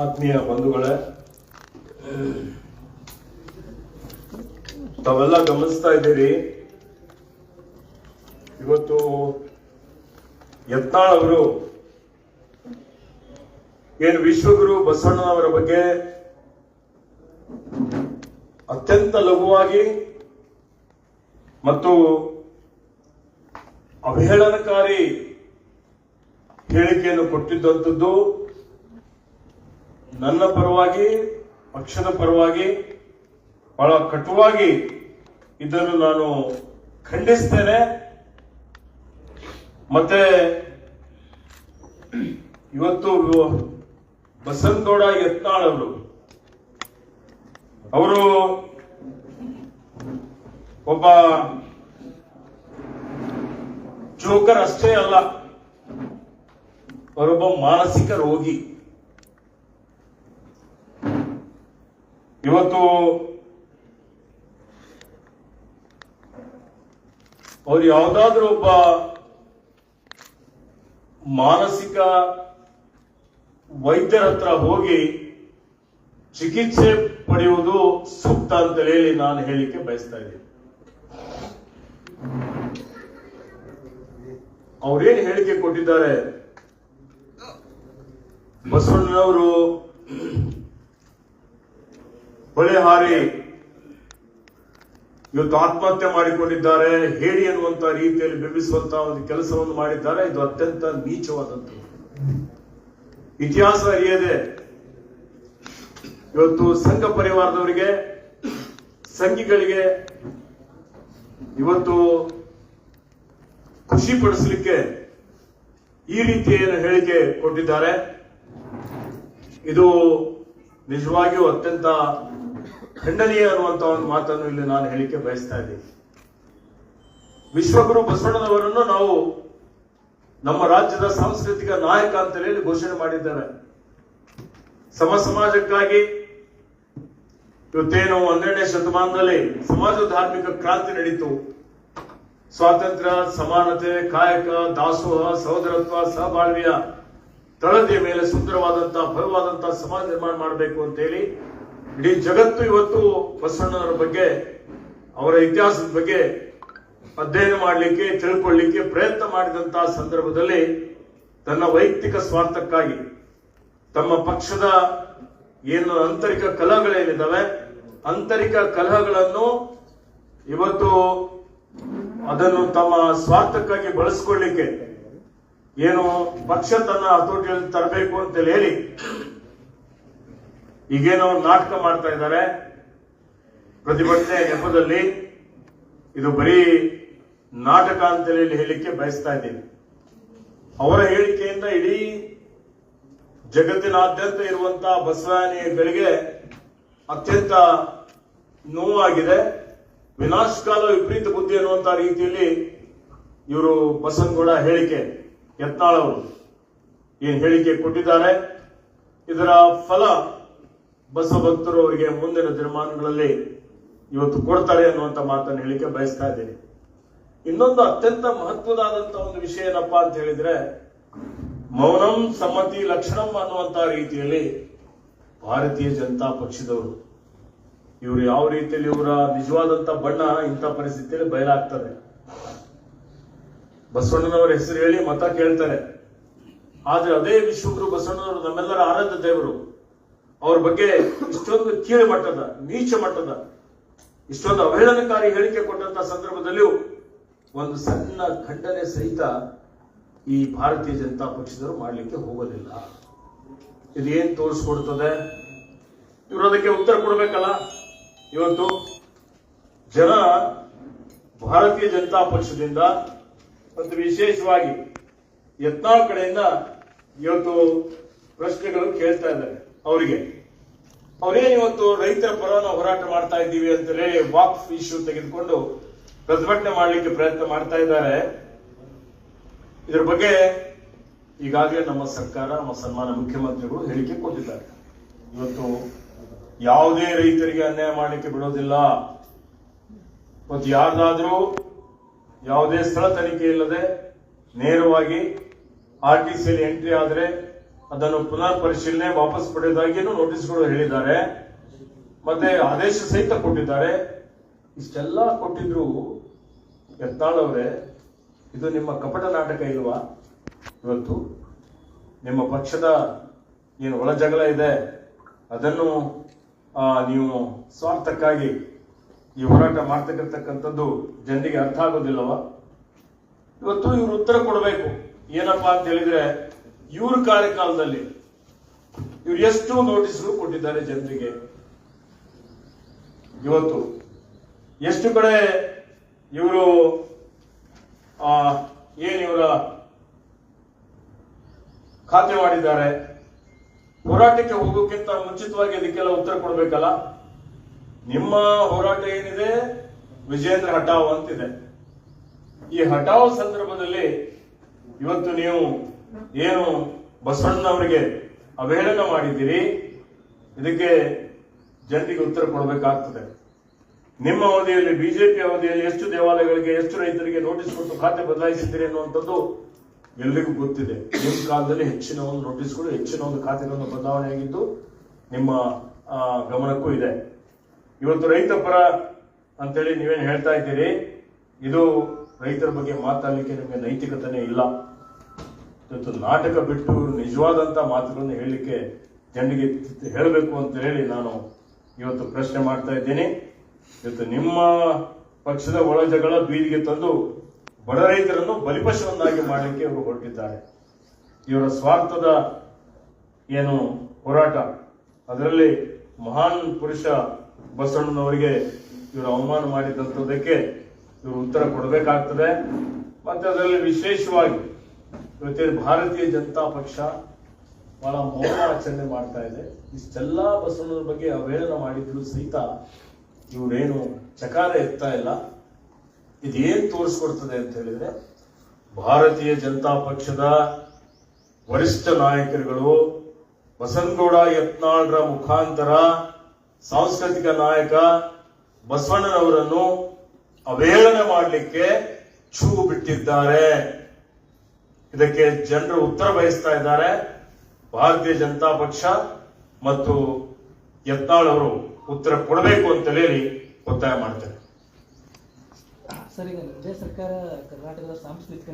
ಆತ್ಮೀಯ ಬಂಧುಗಳೇ, ತಾವೆಲ್ಲ ಗಮನಿಸ್ತಾ ಇದ್ದೀರಿ? ಇವತ್ತು ಯತ್ನಾಳ್ ಅವರು ಏನು ವಿಶ್ವಗುರು ಬಸವಣ್ಣನವರ ಬಗ್ಗೆ ಅತ್ಯಂತ ಲಘುವಾಗಿ ಮತ್ತು ಅವಹೇಳನಕಾರಿ ಹೇಳಿಕೆಯನ್ನು ಕೊಟ್ಟಿದ್ದಂಥದ್ದು ನನ್ನ ಪರವಾಗಿ, ಪಕ್ಷದ ಪರವಾಗಿ, ಬಹಳ ಕಟುವಾಗಿ ಇದನ್ನು ನಾನು ಖಂಡಿಸ್ತೇನೆ. ಮತ್ತೆ ಇವತ್ತು ಬಸವನಗೌಡ ಯತ್ನಾಳ್ ಅವರು ಅವರು ಒಬ್ಬ ಜೋಕರ್ ಅಷ್ಟೇ ಅಲ್ಲ, ಅವರೊಬ್ಬ ಮಾನಸಿಕ ರೋಗಿ. ಇವತ್ತು ಅವ್ರು ಯಾವುದಾದ್ರೂ ಒಬ್ಬ ಮಾನಸಿಕ ವೈದ್ಯರ ಹತ್ರ ಹೋಗಿ ಚಿಕಿತ್ಸೆ ಪಡೆಯುವುದು ಸೂಕ್ತ ಅಂತ ಹೇಳಿ ನಾನು ಹೇಳಿಕೆ ಬಯಸ್ತಾ ಇದ್ದೀನಿ. ಅವ್ರೇನು ಹೇಳಿಕೆ ಕೊಟ್ಟಿದ್ದಾರೆ? ಬಸವಣ್ಣನವರು ಹೊಳೆ ಹಾರಿ ಇವತ್ತು ಆತ್ಮಹತ್ಯೆ ಮಾಡಿಕೊಂಡಿದ್ದಾರೆ. ಹೇಳಿ ಅನ್ನುವಂತ ರೀತಿಯಲ್ಲಿ ಬಿಂಬಿಸುವಂತ ಒಂದು ಕೆಲಸವನ್ನು ಮಾಡಿದ್ದಾರೆ. ಇದು ಅತ್ಯಂತ ನೀಚವಾದದ್ದು ಇತಿಹಾಸ ಅರಿಯದೆ ಇವತ್ತು ಸಂಘ ಪರಿವಾರದವರಿಗೆ, ಸಂಘಿಗಳಿಗೆ ಇವತ್ತು ಖುಷಿ ಪಡಿಸಲಿಕ್ಕೆ ಈ ರೀತಿಯ ಹೇಳಿಕೆ ಕೊಟ್ಟಿದ್ದಾರೆ. ಇದು ನಿಜವಾಗಿಯೂ ಅತ್ಯಂತ ಖಂಡನೀಯ ಅನ್ನುವಂತ ಒಂದು ಮಾತನ್ನು ಇಲ್ಲಿ ನಾನು ಹೇಳಿಕೆ ಬಯಸ್ತಾ ಇದ್ದೀನಿ. ವಿಶ್ವಗುರು ಬಸವಣ್ಣನವರನ್ನು ನಾವು ನಮ್ಮ ರಾಜ್ಯದ ಸಾಂಸ್ಕೃತಿಕ ನಾಯಕ ಅಂತ ಹೇಳಿ ಘೋಷಣೆ ಮಾಡಿದ್ದಾರೆ. ಸಮ ಸಮಾಜಕ್ಕಾಗಿ ಇವತ್ತೇನು ಹನ್ನೆರಡನೇ ಶತಮಾನದಲ್ಲಿ ಸಮಾಜ ಧಾರ್ಮಿಕ ಕ್ರಾಂತಿ ನಡೀತು. ಸ್ವಾತಂತ್ರ್ಯ, ಸಮಾನತೆ, ಕಾಯಕ, ದಾಸೋಹ, ಸಹೋದರತ್ವ, ಸಹಬಾಳ್ವೆಯ ತಳದಿಯ ಮೇಲೆ ಸುಂದರವಾದಂತಹ ಭವ್ಯವಾದಂತಹ ಸಮಾಜ ನಿರ್ಮಾಣ ಮಾಡಬೇಕು ಅಂತ ಹೇಳಿ ಇಡೀ ಜಗತ್ತು ಇವತ್ತು ಬಸವಣ್ಣನವರ ಬಗ್ಗೆ, ಅವರ ಇತಿಹಾಸದ ಬಗ್ಗೆ ಅಧ್ಯಯನ ಮಾಡಲಿಕ್ಕೆ, ತಿಳ್ಕೊಳ್ಳಿಕ್ಕೆ ಪ್ರಯತ್ನ ಮಾಡಿದಂತಹ ಸಂದರ್ಭದಲ್ಲಿ ತನ್ನ ವೈಯಕ್ತಿಕ ಸ್ವಾರ್ಥಕ್ಕಾಗಿ ತಮ್ಮ ಪಕ್ಷದ ಏನು ಆಂತರಿಕ ಕಲಹಗಳೇನಿದ್ದಾವೆ ಆಂತರಿಕ ಕಲಹಗಳನ್ನು ಇವತ್ತು ಅದನ್ನು ತಮ್ಮ ಸ್ವಾರ್ಥಕ್ಕಾಗಿ ಬಳಸ್ಕೊಳ್ಳಿಕ್ಕೆ ಏನು ಪಕ್ಷ ತನ್ನ ಹತೋಟಿಯಲ್ಲಿ ತರಬೇಕು ಅಂತ ಹೇಳಿ ಈಗೇನೋ ನಾಟಕ ಮಾಡ್ತಾ ಇದ್ದಾರೆ. ಪ್ರತಿಭಟನೆ ನೆಪದಲ್ಲಿ ಇದು ಬರೀ ನಾಟಕ ಅಂತೇಳಿ ಹೇಳಿಕ್ಕೆ ಬಯಸ್ತಾ ಇದ್ದೀನಿ. ಅವರ ಹೇಳಿಕೆಯಿಂದ ಇಡೀ ಜಗತ್ತಿನಾದ್ಯಂತ ಇರುವಂತಹ ಬಸವಾನಿಗಳಿಗೆ ಅತ್ಯಂತ ನೋವಾಗಿದೆ. ವಿನಾಶಕಾಲ ವಿಪರೀತ ಬುದ್ಧಿ ಅನ್ನುವಂತ ರೀತಿಯಲ್ಲಿ ಇವರು ಬಸನ್ಗೌಡ ಹೇಳಿಕೆ, ಯತ್ನಾಳ್ ಅವರು ಏನ್ ಹೇಳಿಕೆ ಕೊಟ್ಟಿದ್ದಾರೆ. ಇದರ ಫಲ ಬಸವ ಭಕ್ತರು ಅವರಿಗೆ ಮುಂದಿನ ದಿನಮಾನಗಳಲ್ಲಿ ಇವತ್ತು ಕೊಡ್ತಾರೆ ಅನ್ನುವಂತ ಮಾತನ್ನು ಹೇಳಿಕೆ ಬಯಸ್ತಾ ಇದ್ದೀನಿ. ಇನ್ನೊಂದು ಅತ್ಯಂತ ಮಹತ್ವದಾದಂತ ಒಂದು ವಿಷಯ ಏನಪ್ಪಾ ಅಂತ ಹೇಳಿದ್ರೆ, ಮೌನಂ ಸಮ್ಮತಿ ಲಕ್ಷಣಂ ಅನ್ನುವಂತ ರೀತಿಯಲ್ಲಿ ಭಾರತೀಯ ಜನತಾ ಪಕ್ಷದವರು, ಇವರು ಯಾವ ರೀತಿಯಲ್ಲಿ ಇವರ ನಿಜವಾದಂತ ಬಣ್ಣ ಇಂಥ ಪರಿಸ್ಥಿತಿಯಲ್ಲಿ ಬಯಲಾಗ್ತದೆ. ಬಸವಣ್ಣನವರ ಹೆಸರು ಹೇಳಿ ಮತ ಕೇಳ್ತಾರೆ. ಆದ್ರೆ ಅದೇ ವಿಶ್ವಗುರು ಬಸವಣ್ಣನವರು ನಮ್ಮೆಲ್ಲರ ಆರಾಧ್ಯ ದೇವರು. ಅವ್ರ ಬಗ್ಗೆ ಇಷ್ಟೊಂದು ಕೀಳು ಮಟ್ಟದ, ನೀಚ ಮಟ್ಟದ, ಇಷ್ಟೊಂದು ಅವಹೇಳನಕಾರಿ ಹೇಳಿಕೆ ಕೊಟ್ಟಂತ ಸಂದರ್ಭದಲ್ಲಿಯೂ ಒಂದು ಸಣ್ಣ ಖಂಡನೆ ಸಹಿತ ಈ ಭಾರತೀಯ ಜನತಾ ಪಕ್ಷದವರು ಮಾಡಲಿಕ್ಕೆ ಹೋಗೋದಿಲ್ಲ. ಇದೇನ್ ತೋರಿಸ್ಕೊಡ್ತದೆ? ಇವರು ಅದಕ್ಕೆ ಉತ್ತರ ಕೊಡ್ಬೇಕಲ್ಲ? ಇವತ್ತು ಜನ ಭಾರತೀಯ ಜನತಾ ಪಕ್ಷದಿಂದ ಮತ್ತು ವಿಶೇಷವಾಗಿ ಯತ್ನಾಳ್ ಕಡೆಯಿಂದ ಇವತ್ತು ಪ್ರಶ್ನೆಗಳು ಕೇಳ್ತಾ ಇದ್ದಾರೆ. ಅವರಿಗೆ ಅವರೇನು ಇವತ್ತು ರೈತರ ಪರ ನಾವು ಹೋರಾಟ ಮಾಡ್ತಾ ಇದ್ದೀವಿ ಅಂತ ಹೇಳಿ ವಾಕ್ ಇಶ್ಯೂ ತೆಗೆದುಕೊಂಡು ಪ್ರತಿಭಟನೆ ಮಾಡಲಿಕ್ಕೆ ಪ್ರಯತ್ನ ಮಾಡ್ತಾ ಇದ್ದಾರೆ. ಇದರ ಬಗ್ಗೆ ಈಗಾಗಲೇ ನಮ್ಮ ಸರ್ಕಾರ, ನಮ್ಮ ಸನ್ಮಾನ ಮುಖ್ಯಮಂತ್ರಿಗಳು ಹೇಳಿಕೆ ಕೊಟ್ಟಿದ್ದಾರೆ. ಇವತ್ತು ಯಾವುದೇ ರೈತರಿಗೆ ಅನ್ಯಾಯ ಮಾಡಲಿಕ್ಕೆ ಬಿಡೋದಿಲ್ಲ. ಮತ್ತು ಯಾರ್ದಾದ್ರೂ ಯಾವುದೇ ಸ್ಥಳ ತನಿಖೆ ಇಲ್ಲದೆ ನೇರವಾಗಿ ಆರ್ ಟಿ ಸಿಯಲ್ಲಿ ಎಂಟ್ರಿ ಆದರೆ ಅದನ್ನು ಪುನರ್ ಪರಿಶೀಲನೆ ವಾಪಸ್ ಪಡೆಯೋದಾಗಿಯೂ ನೋಟಿಸ್ಗಳು ಹೇಳಿದ್ದಾರೆ. ಮತ್ತೆ ಆದೇಶ ಸಹಿತ ಕೊಟ್ಟಿದ್ದಾರೆ. ಇಷ್ಟೆಲ್ಲ ಕೊಟ್ಟಿದ್ರು ಯತ್ನಾಳ್ ಅವರೇ, ಇದು ನಿಮ್ಮ ಕಪಟ ನಾಟಕ ಇಲ್ವಾ? ಇವತ್ತು ನಿಮ್ಮ ಪಕ್ಷದ ಏನು ಒಳ ಜಗಳ ಇದೆ, ಅದನ್ನು ನೀವು ಸ್ವಾರ್ಥಕ್ಕಾಗಿ ಈ ಹೋರಾಟ ಮಾಡ್ತಕ್ಕಿರ್ತಕ್ಕಂಥದ್ದು ಜನರಿಗೆ ಅರ್ಥ ಆಗೋದಿಲ್ಲವಾ? ಇವತ್ತು ಇವರು ಉತ್ತರ ಕೊಡಬೇಕು. ಏನಪ್ಪಾ ಅಂತ ಹೇಳಿದ್ರೆ ಇವ್ರ ಕಾರ್ಯಕಾಲದಲ್ಲಿ ಇವ್ರು ಎಷ್ಟು ನೋಟಿಸ್ಗಳು ಕೊಟ್ಟಿದ್ದಾರೆ ಜನರಿಗೆ. ಇವತ್ತು ಎಷ್ಟು ಕಡೆ ಇವರು ಏನ್ ಇವರ ಖಾತೆ ಮಾಡಿದ್ದಾರೆ? ಹೋರಾಟಕ್ಕೆ ಹೋಗೋಕ್ಕಿಂತ ಮುಂಚಿತವಾಗಿ ಅದಕ್ಕೆಲ್ಲ ಉತ್ತರ ಕೊಡ್ಬೇಕಲ್ಲ? ನಿಮ್ಮ ಹೋರಾಟ ಏನಿದೆ? ವಿಜೇಂದ್ರ ಹಟಾವ್ ಅಂತಿದೆ. ಈ ಹಟಾವ್ ಸಂದರ್ಭದಲ್ಲಿ ಇವತ್ತು ನೀವು ಏನು ಬಸವಣ್ಣವರಿಗೆ ಅವಹೇಳನ ಮಾಡಿದ್ದೀರಿ? ಇದಕ್ಕೆ ಜನರಿಗೆ ಉತ್ತರ ಕೊಡಬೇಕಾಗ್ತದೆ. ನಿಮ್ಮ ಅವಧಿಯಲ್ಲಿ, ಬಿಜೆಪಿ ಅವಧಿಯಲ್ಲಿ ಎಷ್ಟು ದೇವಾಲಯಗಳಿಗೆ, ಎಷ್ಟು ರೈತರಿಗೆ ನೋಟಿಸ್ ಕೊಟ್ಟು ಖಾತೆ ಬದಲಾಯಿಸಿದ್ದೀರಿ ಅನ್ನುವಂಥದ್ದು ಎಲ್ರಿಗೂ ಗೊತ್ತಿದೆ. ನಿಮ್ಮ ಕಾಲದಲ್ಲಿ ಹೆಚ್ಚಿನ ಒಂದು ನೋಟಿಸ್ಗಳು ಹೆಚ್ಚಿನ ಒಂದು ಖಾತೆಗಳನ್ನು ಬದಲಾವಣೆ ಆಗಿದ್ದು ನಿಮ್ಮ ಗಮನಕ್ಕೂ ಇದೆ. ಇವತ್ತು ರೈತ ಪರ ಅಂತೇಳಿ ನೀವೇನು ಹೇಳ್ತಾ ಇದ್ದೀರಿ? ಇದು ರೈತರ ಬಗ್ಗೆ ಮಾತಾಡಲಿಕ್ಕೆ ನಿಮಗೆ ನೈತಿಕತೆನೇ ಇಲ್ಲ. ಇವತ್ತು ನಾಟಕ ಬಿಟ್ಟು ನಿಜವಾದಂಥ ಮಾತುಗಳನ್ನು ಹೇಳಲಿಕ್ಕೆ ಜನರಿಗೆ ಹೇಳಬೇಕು ಅಂತ ಹೇಳಿ ನಾನು ಇವತ್ತು ಪ್ರಶ್ನೆ ಮಾಡ್ತಾ ಇದ್ದೀನಿ. ಇವತ್ತು ನಿಮ್ಮ ಪಕ್ಷದ ಒಳ ಜಗಳ ಬೀದಿಗೆ ತಂದು ಬಡ ರೈತರನ್ನು ಬಲಿಪಶುವನ್ನಾಗಿ ಮಾಡಲಿಕ್ಕೆ ಇವರು ಹೊರಟಿದ್ದಾರೆ. ಇವರ ಸ್ವಾರ್ಥದ ಏನು ಹೋರಾಟ, ಅದರಲ್ಲಿ ಮಹಾನ್ ಪುರುಷ ಬಸವಣ್ಣನವರಿಗೆ ಇವರು ಅವಮಾನ ಮಾಡಿದಂಥದ್ದಕ್ಕೆ ಇವರು ಉತ್ತರ ಕೊಡಬೇಕಾಗ್ತದೆ. ಮತ್ತೆ ಅದರಲ್ಲಿ ವಿಶೇಷವಾಗಿ ಇವತ್ತಿನ ಭಾರತೀಯ ಜನತಾ ಪಕ್ಷ ಬಹಳ ಮೌನ ಆಚರಣೆ ಮಾಡ್ತಾ ಇದೆ. ಇಷ್ಟೆಲ್ಲ ಬಸವಣ್ಣನ ಬಗ್ಗೆ ಅವೇಳನ ಮಾಡಿದ್ರು ಸಹಿತ ಇವರೇನು ಚಕಾರ ಎತ್ತಾ ಇಲ್ಲ. ಇದೇನು ತೋರಿಸ್ಕೊಡ್ತದೆ ಅಂತ ಹೇಳಿದ್ರೆ, ಭಾರತೀಯ ಜನತಾ ಪಕ್ಷದ ವರಿಷ್ಠ ನಾಯಕರುಗಳು ಬಸನಗೌಡ ಯತ್ನಾಳ್ರ ಮುಖಾಂತರ ಸಾಂಸ್ಕೃತಿಕ ನಾಯಕ ಬಸವಣ್ಣನವರನ್ನು ಅವೇಳನ ಮಾಡಲಿಕ್ಕೆ ಛೂ ಬಿಟ್ಟಿದ್ದಾರೆ. ಇದಕ್ಕೆ ಜನರು ಉತ್ತರ ಬಯಸ್ತಾ ಇದ್ದಾರೆ. ಭಾರತೀಯ ಜನತಾ ಪಕ್ಷ ಮತ್ತು ಯತ್ನಾಳ್ ಅವರು ಉತ್ತರ ಕೊಡಬೇಕು ಅಂತ ಹೇಳಿ ಒತ್ತಾಯ ಮಾಡ್ತಾರೆ. ಸರಿ ಸರ್ಕಾರ ಕರ್ನಾಟಕದ ಸಾಂಸ್ಕೃತಿಕ